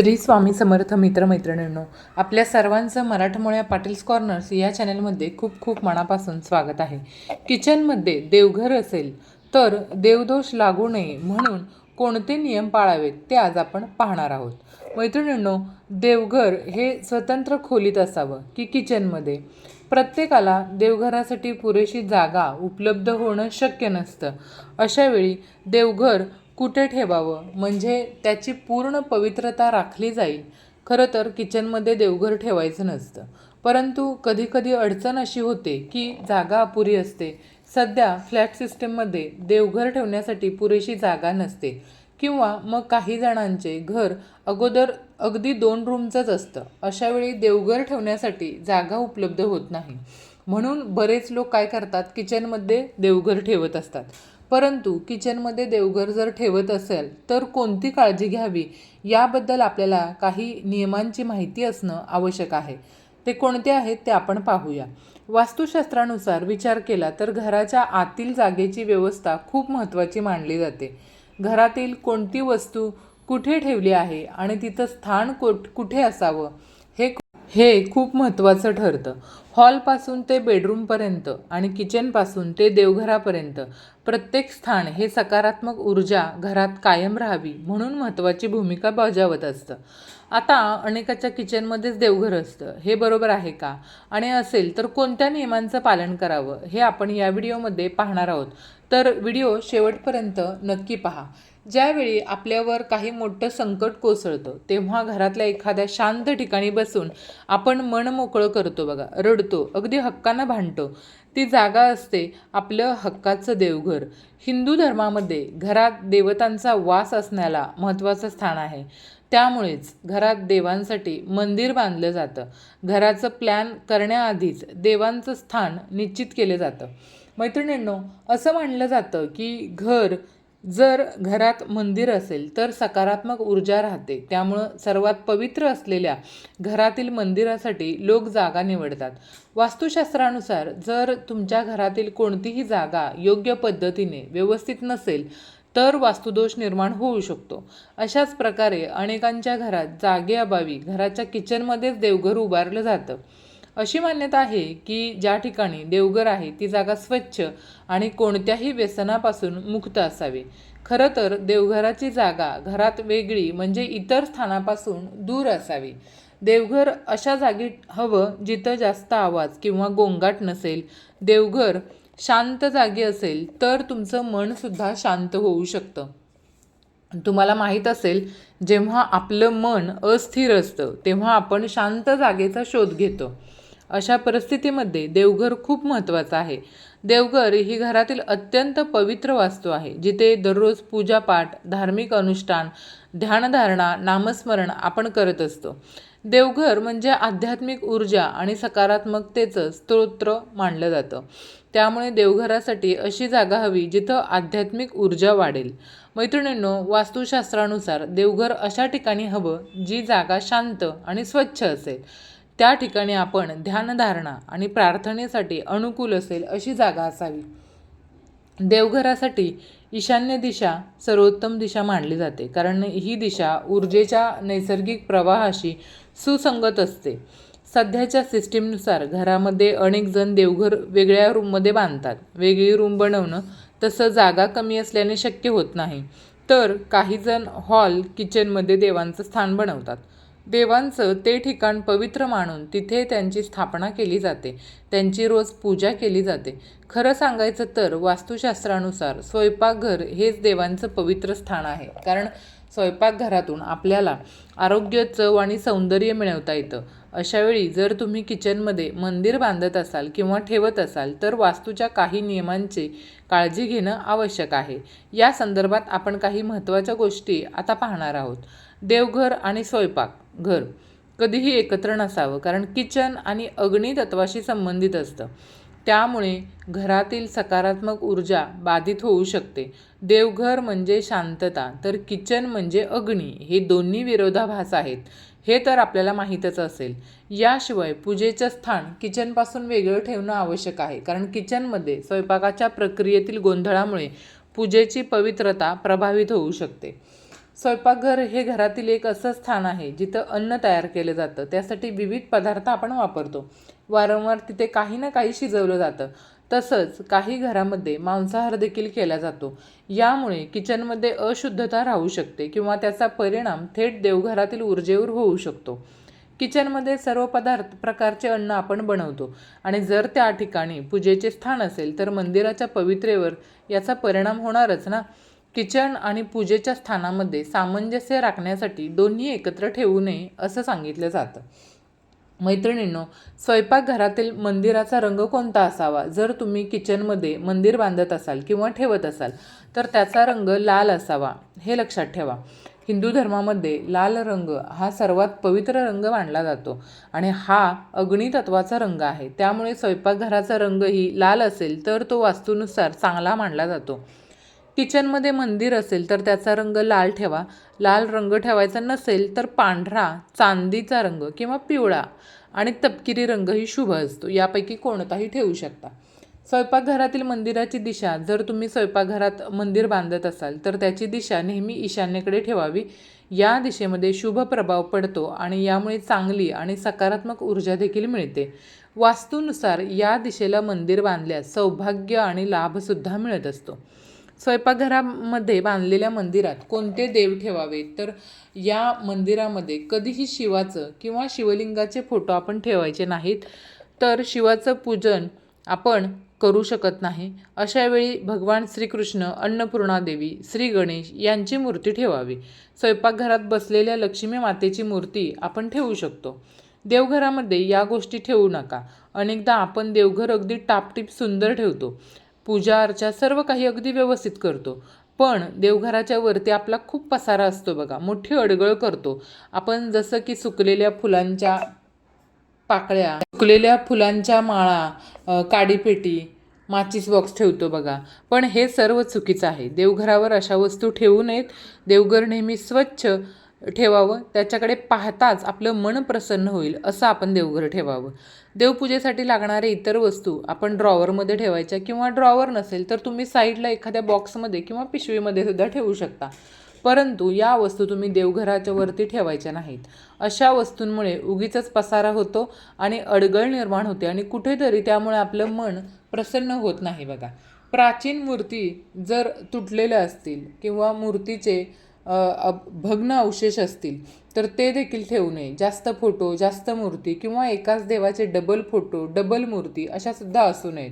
श्री स्वामी समर्थ मित्रमैत्रिणींनो आपल्या सर्वांचं मराठमोळ्या पाटील्स कॉर्नर्स या चॅनलमध्ये खूप खूप मनापासून स्वागत आहे. किचनमध्ये देवघर असेल तर देवदोष लागू नये म्हणून कोणते नियम पाळावेत ते आज आपण पाहणार आहोत. मैत्रिणींनो देवघर हे स्वतंत्र खोलीत असावं की किचनमध्ये? प्रत्येकाला देवघरासाठी पुरेशी जागा उपलब्ध होणं शक्य नसतं. अशावेळी देवघर कुठे ठेवावं? म्हणजे त्याची पूर्ण पवित्रता राखली जाईल. खरं तर किचनमध्ये देवघर ठेवायचं नसतं. परंतु कधीकधी अडचण अशी होते की जागा अपुरी असते. सध्या फ्लॅट सिस्टीममध्ये देवघर ठेवण्यासाठी पुरेशी जागा नसते. किंवा मग काही जणांचे घर अगोदर अगदी दोन रूमचंच असतं. अशावेळी देवघर ठेवण्यासाठी जागा उपलब्ध होत नाही. म्हणून बरेच लोक काय करतात? किचनमध्ये देवघर ठेवत असतात. परंतु किचनमध्ये देवघर जर ठेवत असेल तर कोणती काळजी घ्यावी? याबद्दल आपल्याला काही नियमांची माहिती असणं आवश्यक आहे. ते कोणते आहेत ते आपण पाहूया. वास्तुशास्त्रानुसार विचार केला तर घराच्या आतील जागेची व्यवस्था खूप महत्त्वाची मानली जाते. घरातील कोणती वस्तू कुठे ठेवली आहे आणि तिचं स्थान कोट कुठे असावं? हे हे खूप महत्त्वाचं ठरतं. हॉलपासून ते बेडरूमपर्यंत आणि किचनपासून ते देवघरापर्यंत प्रत्येक स्थान हे सकारात्मक ऊर्जा घरात कायम राहावी म्हणून महत्त्वाची भूमिका बजावत असतं. आता अनेकाच्या किचनमध्येच देवघर असतं. हे बरोबर आहे का? आणि असेल तर कोणत्या नियमांचं पालन करावं? हे आपण या व्हिडिओमध्ये पाहणार आहोत. तर व्हिडिओ शेवटपर्यंत नक्की पहा. ज्यावेळी आपल्यावर काही मोठं संकट कोसळतं तेव्हा घरातल्या एखाद्या शांत ठिकाणी बसून आपण मन मोकळं करतो बघा. रडतो अगदी हक्कानं भांडतो. ती जागा असते आपलं हक्काचं देवघर. हिंदू धर्मामध्ये घरात देवतांचा वास असण्याला महत्त्वाचं स्थान आहे. त्यामुळेच घरात देवांसाठी मंदिर बांधलं जातं. घराचं प्लॅन करण्याआधीच देवांचं स्थान निश्चित केलं जातं. मैत्रिणींनो असं मानलं जातं की घर जर घरात मंदिर असेल तर सकारात्मक ऊर्जा राहते. त्यामुळं सर्वात पवित्र असलेल्या घरातील मंदिरासाठी लोक जागा निवडतात. वास्तुशास्त्रानुसार जर तुमच्या घरातील कोणतीही जागा योग्य पद्धतीने व्यवस्थित नसेल तर वास्तुदोष निर्माण होऊ शकतो. अशाच प्रकारे अनेकांच्या घरात जागेअभावी घराच्या किचनमध्येच देवघर उभारलं जातं. अशी मान्यता आहे की ज्या ठिकाणी देवघर आहे ती जागा स्वच्छ आणि कोणत्याही व्यसनापासून मुक्त असावी. खरं तर देवघराची जागा घरात वेगळी म्हणजे इतर स्थानापासून दूर असावी. देवघर अशा जागी हवं जिथं जास्त आवाज किंवा गोंगाट नसेल. देवघर शांत जागी असेल तर तुमचं मनसुद्धा शांत होऊ शकतं. तुम्हाला माहीत असेल जेव्हा आपलं मन अस्थिर असतं तेव्हा आपण शांत जागेचा शोध घेतो. अशा परिस्थितीमध्ये देवघर खूप महत्त्वाचं आहे. देवघर ही घरातील अत्यंत पवित्र वास्तू आहे जिथे दररोज पूजापाठ धार्मिक अनुष्ठान ध्यानधारणा नामस्मरण आपण करत असतो. देवघर म्हणजे आध्यात्मिक ऊर्जा आणि सकारात्मकतेचं स्तोत्र मानलं जातं. त्यामुळे देवघरासाठी अशी जागा हवी जिथं आध्यात्मिक ऊर्जा वाढेल. मैत्रिणींनो वास्तुशास्त्रानुसार देवघर अशा ठिकाणी हवं जी जागा शांत आणि स्वच्छ असेल. त्या ठिकाणी आपण ध्यानधारणा आणि प्रार्थनेसाठी अनुकूल असेल अशी जागा असावी. देवघरासाठी ईशान्य दिशा सर्वोत्तम दिशा मानली जाते कारण ही दिशा ऊर्जेच्या नैसर्गिक प्रवाहाशी सुसंगत असते. सध्याच्या सिस्टीमनुसार घरामध्ये अनेक जण देवघर वेगळ्या रूममध्ये बांधतात. वेगळी रूम बनवणं तसं जागा कमी असल्याने शक्य होत नाही. तर काही जण हॉल किचनमध्ये देवांचं स्थान बनवतात. देवांचं ते ठिकाण पवित्र मानून तिथे त्यांची स्थापना केली जाते. त्यांची रोज पूजा केली जाते. खरं सांगायचं तर वास्तुशास्त्रानुसार स्वयंपाकघर हेच देवांचं पवित्र स्थान आहे. कारण स्वयंपाकघरातून आपल्याला आरोग्य चव आणि सौंदर्य मिळवता येतं. अशावेळी जर तुम्ही किचनमध्ये मंदिर बांधत असाल किंवा ठेवत असाल तर वास्तूच्या काही नियमांची काळजी घेणं आवश्यक आहे. या संदर्भात आपण काही महत्त्वाच्या गोष्टी आता पाहणार आहोत. देवघर आणि स्वयंपाक. घर. कधीही एकत्र नसावं कारण किचन आणि अग्नी तत्वाशी संबंधित असतं. त्यामुळे घरातील सकारात्मक ऊर्जा बाधित होऊ शकते. देवघर म्हणजे शांतता तर किचन म्हणजे अग्नी हे दोन्ही विरोधाभास आहेत. हे तर आपल्याला माहीतच असेल. याशिवाय पूजेचं स्थान किचनपासून वेगळं ठेवणं आवश्यक आहे कारण किचनमध्ये स्वयंपाकाच्या प्रक्रियेतील गोंधळामुळे पूजेची पवित्रता प्रभावित होऊ शकते. स्वयंपाकघर हे घरातील एक असं स्थान आहे जिथं अन्न तयार केलं जातं. त्यासाठी विविध पदार्थ आपण वापरतो. वारंवार तिथे काही ना काही शिजवलं जातं. तसंच काही घरामध्ये मांसाहार देखील केला जातो. यामुळे किचनमध्ये अशुद्धता राहू शकते किंवा त्याचा परिणाम थेट देवघरातील ऊर्जेवर होऊ शकतो. किचनमध्ये सर्व पदार्थ प्रकारचे अन्न आपण बनवतो आणि जर त्या ठिकाणी पूजेचे स्थान असेल तर मंदिराच्या पवित्रेवर याचा परिणाम होणारच ना? किचन आणि पूजेच्या स्थानामध्ये सामंजस्य राखण्यासाठी दोन्ही एकत्र ठेवू नये असं सांगितलं जातं. मैत्रिणींनो स्वयंपाकघरातील मंदिराचा रंग कोणता असावा? जर तुम्ही किचनमध्ये मंदिर बांधत असाल किंवा ठेवत असाल तर त्याचा रंग लाल असावा हे लक्षात ठेवा. हिंदू धर्मामध्ये लाल रंग हा सर्वात पवित्र रंग मानला जातो आणि हा अग्नितत्वाचा रंग आहे. त्यामुळे स्वयंपाकघराचा रंगही लाल असेल तर तो वास्तूनुसार चांगला मानला जातो. किचनमध्ये मंदिर असेल तर त्याचा रंग लाल ठेवा. लाल रंग ठेवायचा नसेल तर पांढरा चांदीचा रंग किंवा पिवळा आणि तपकिरी रंगही शुभ असतो. यापैकी कोणताही ठेवू शकता. स्वयंपाकघरातील मंदिराची दिशा जर तुम्ही स्वयंपाकघरात मंदिर बांधत असाल तर त्याची दिशा नेहमी ईशान्येकडे ठेवावी. या दिशेमध्ये शुभ प्रभाव पडतो आणि यामुळे चांगली आणि सकारात्मक ऊर्जा देखील मिळते. वास्तूनुसार या दिशेला मंदिर बांधल्यास सौभाग्य आणि लाभसुद्धा मिळत असतो. स्वयंपाकघरामध्ये बांधलेल्या मंदिरात कोणते देव ठेवावे तर या मंदिरामध्ये कधीही शिवाचं किंवा शिवलिंगाचे फोटो आपण ठेवायचे नाहीत तर शिवाचं पूजन आपण करू शकत नाही. अशावेळी भगवान श्रीकृष्ण अन्नपूर्णा देवी श्री गणेश यांची मूर्ती ठेवावी. स्वयंपाकघरात बसलेल्या लक्ष्मी मातेची मूर्ती आपण ठेवू शकतो. देवघरामध्ये या गोष्टी ठेवू नका. अनेकदा आपण देवघर अगदी टापटीप सुंदर ठेवतो. पूजा अर्चा सर्व काही अगदी व्यवस्थित करतो. पण देवघराच्या वरती आपला खूप पसारा असतो बघा. मोठी अडगळ करतो. आपण जसं की सुकलेल्या फुलांच्या पाकळ्या सुकलेल्या फुलांच्या माळा काडीपेटी माचीस बॉक्स ठेवतो बघा. पण हे सर्व चुकीचं आहे. देवघरावर अशा वस्तू ठेवू नयेत. देवघर नेहमी स्वच्छ ठेवावं त्याच्याकडे पाहताच आपलं मन प्रसन्न होईल असं आपण देवघर ठेवावं. देवपूजेसाठी लागणारे इतर वस्तू आपण ड्रॉवरमध्ये ठेवायच्या किंवा ड्रॉवर नसेल तर तुम्ही साईडला एखाद्या बॉक्समध्ये किंवा पिशवीमध्ये सुद्धा ठेवू शकता. परंतु या वस्तू तुम्ही देवघराच्या वरती ठेवायच्या नाहीत. अशा वस्तूंमुळे उगीच पसारा होतो आणि अडगळ निर्माण होते आणि कुठेतरी त्यामुळे आपलं मन प्रसन्न होत नाही बघा. प्राचीन मूर्ती जर तुटलेल्या असतील किंवा मूर्तीचे भग्न अवशेष असतील तर ते देखील ठेवू नये. जास्त फोटो जास्त मूर्ती किंवा एकाच देवाचे डबल फोटो डबल मूर्ती अशासुद्धा असू नयेत.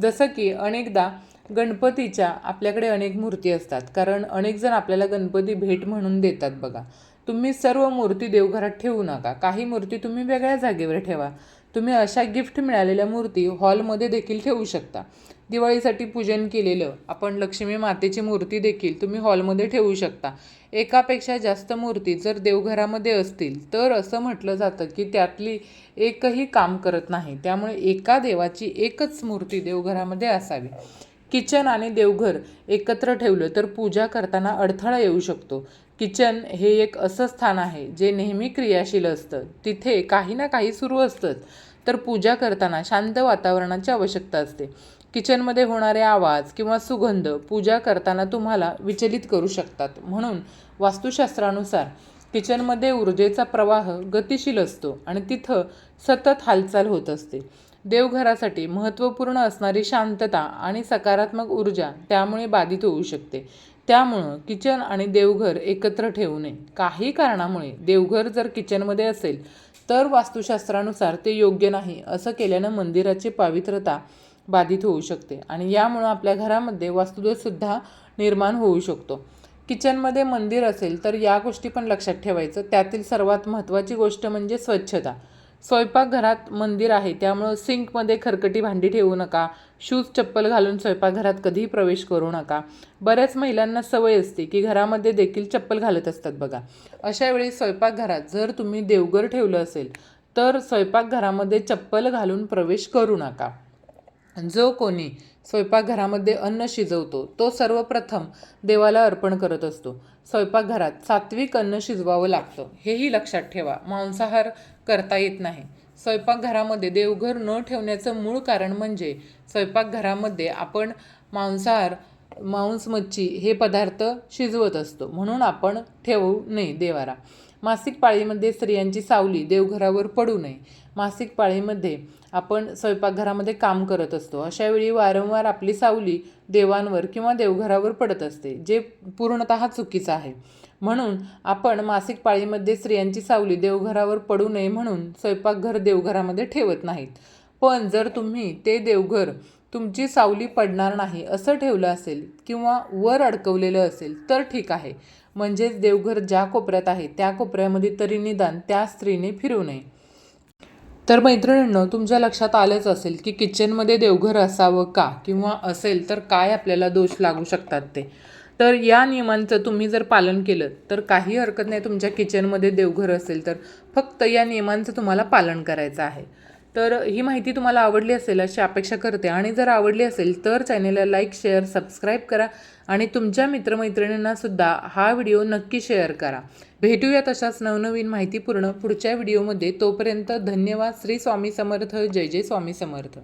जसं की अनेकदा गणपतीच्या आपल्याकडे अनेक मूर्ती असतात. कारण अनेकजण आपल्याला गणपती भेट म्हणून देतात बघा. तुम्ही सर्व मूर्ती देवघरात ठेवू नका. काही मूर्ती तुम्ही वेगळ्या जागेवर ठेवा. तुम्ही अशा गिफ्ट मिळालेल्या मूर्ती हॉलमध्ये देखील ठेवू शकता. दिवाळीसाठी पूजन केलेलं. आपण लक्ष्मी मातेची मूर्ती देखील तुम्ही हॉलमध्ये ठेवू शकता. एकापेक्षा जास्त मूर्ती जर देवघरामध्ये असतील तर असं म्हटलं जातं की त्यातली एकही काम करत नाही. त्यामुळे एका देवाची एकच मूर्ती देवघरामध्ये असावी. किचन आणि देवघर एकत्र ठेवलं तर पूजा करताना अडथळा येऊ शकतो. किचन हे एक असं स्थान आहे जे नेहमी क्रियाशील असतं. तिथे काही ना काही सुरू असतंच. तर पूजा करताना शांत वातावरणाची आवश्यकता असते. किचनमध्ये होणारे आवाज किंवा सुगंध पूजा करताना तुम्हाला विचलित करू शकतात. म्हणून वास्तुशास्त्रानुसार किचनमध्ये ऊर्जेचा प्रवाह गतिशील असतो आणि तिथं सतत हालचाल होत असते. देवघरासाठी महत्त्वपूर्ण असणारी शांतता आणि सकारात्मक ऊर्जा त्यामुळे बाधित होऊ शकते. त्यामुळं किचन आणि देवघर एकत्र ठेवू नये. काही कारणामुळे देवघर जर किचनमध्ये असेल तर वास्तुशास्त्रानुसार ते योग्य नाही असं केल्यानं मंदिराची पावित्रता बाधित होऊ शकते आणि यामुळं आपल्या घरामध्ये वास्तुदोषसुद्धा निर्माण होऊ शकतो. किचनमध्ये मंदिर असेल तर या गोष्टी पण लक्षात ठेवायचं. त्यातील सर्वात महत्त्वाची गोष्ट म्हणजे स्वच्छता. स्वयंपाकघरात मंदिर आहे त्यामुळं सिंकमध्ये खरकटी भांडी ठेवू नका शूज चप्पल घालून स्वयंपाकघरात कधीही प्रवेश करू नका. बऱ्याच महिलांना सवय असते की घरामध्ये देखील चप्पल घालत असतात बघा. अशा वेळी स्वयंपाकघरात जर तुम्ही देवघर ठेवलं असेल तर स्वयंपाकघरामध्ये चप्पल घालून प्रवेश करू नका. जो कोणी स्वयंपाकघरामध्ये अन्न शिजवतो तो सर्वप्रथम देवाला अर्पण करत असतो. स्वयंपाकघरात सात्विक अन्न शिजवावं लागतं. हेही लक्षात ठेवा. मांसाहार करता येत नाही. स्वयंपाकघरामध्ये देवघर न ठेवण्याचं मूळ कारण म्हणजे स्वयंपाकघरामध्ये आपण मांसाहार मांस मच्छी हे पदार्थ शिजवत असतो. म्हणून आपण ठेवू नये देवारा मासिक पाळीमध्ये स्त्रियांची सावली देवघरावर पडू नये. मासिक पाळीमध्ये आपण स्वयंपाकघरामध्ये काम करत असतो. अशावेळी वारंवार आपली सावली देवांवर किंवा देवघरावर पडत असते जे पूर्णतः चुकीचं आहे. म्हणून आपण मासिक पाळीमध्ये स्त्रियांची सावली देवघरावर पडू नये म्हणून स्वयंपाकघर देवघरामध्ये ठेवत नाहीत. पण जर तुम्ही ते देवघर तुमची सावली पडणार नाही असं ठेवलं असेल किंवा वर अडकवलेलं असेल तर ठीक आहे. म्हणजेच देवघर ज्या कोपऱ्यात आहे त्या कोपऱ्यामध्ये तरी निदान त्या स्त्रीने फिरू नये. तर मैत्रिणींनो तुमच्या लक्षात आलंच असेल की किचनमध्ये देवघर असावं का? किंवा असेल तर काय आपल्याला दोष लागू शकतात ते? तर या नियमांचं तुम्ही जर पालन केलं तर काही हरकत नाही तुमच्या किचनमध्ये देवघर असेल तर. फक्त या नियमांचं तुम्हाला पालन करायचं आहे. तर ही माहिती तुम्हाला आवडली असेल अशी अपेक्षा करते. आणि जर आवडली असेल तर चॅनेलला लाईक शेअर सबस्क्राईब करा. आणि तुमच्या मित्रमैत्रिणींनासुद्धा हा व्हिडिओ नक्की शेअर करा. भेटूया तशाच नवनवीन माहितीपूर्ण पुढच्या व्हिडिओमध्ये. तोपर्यंत धन्यवाद. श्री स्वामी समर्थ. जय जय स्वामी समर्थ.